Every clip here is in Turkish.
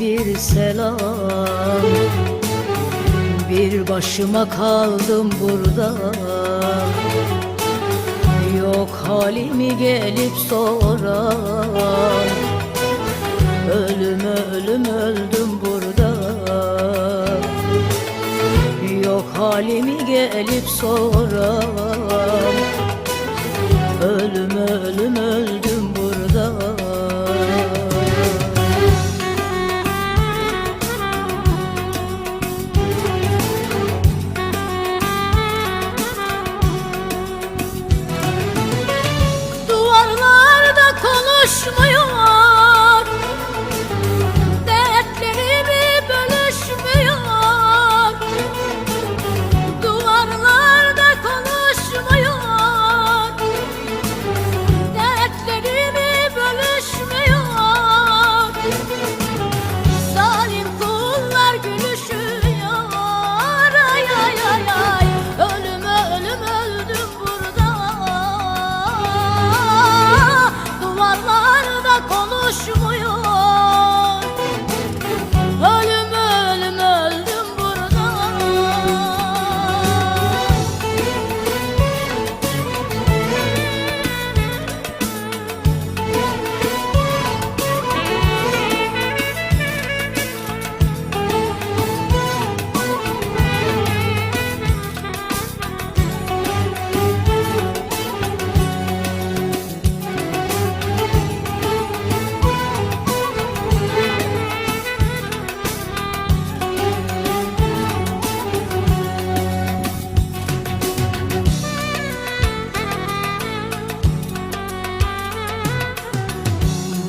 bir selam. Bir başıma kaldım burada. Yok halimi gelip soran. Ölüm ölüm öldüm burada. Yok halimi gelip soran. Ölüm ölüm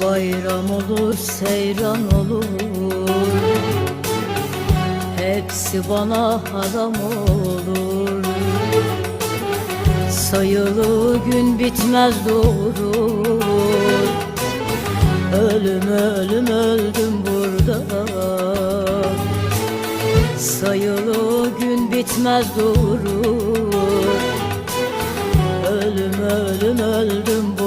Bayram olur, seyran olur. Hepsi bana haram olur. Sayılı gün bitmez durur Ölüm ölüm öldüm burada. Sayılı gün bitmez durur Ölüm ölüm öldüm burada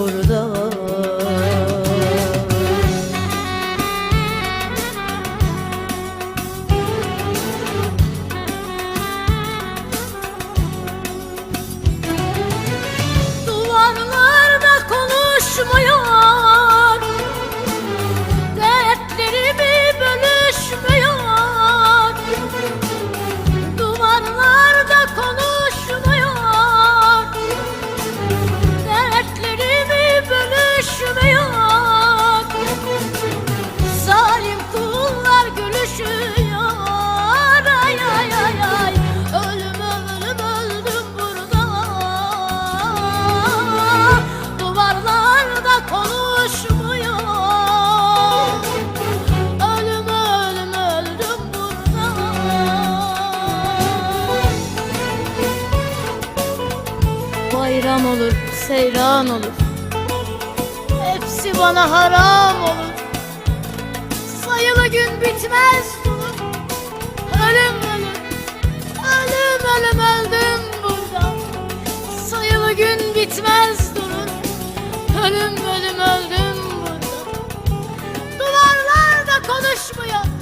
Bayram olur, seyran olur. Hepsi bana haram olur. Sayılı gün bitmez. Durur Ölüm ölüm. Ölüm ölüm öldüm burada. Sayılı gün bitmez Ölüm ölüm öldüm. Burada Duvarlar da konuşmuyor.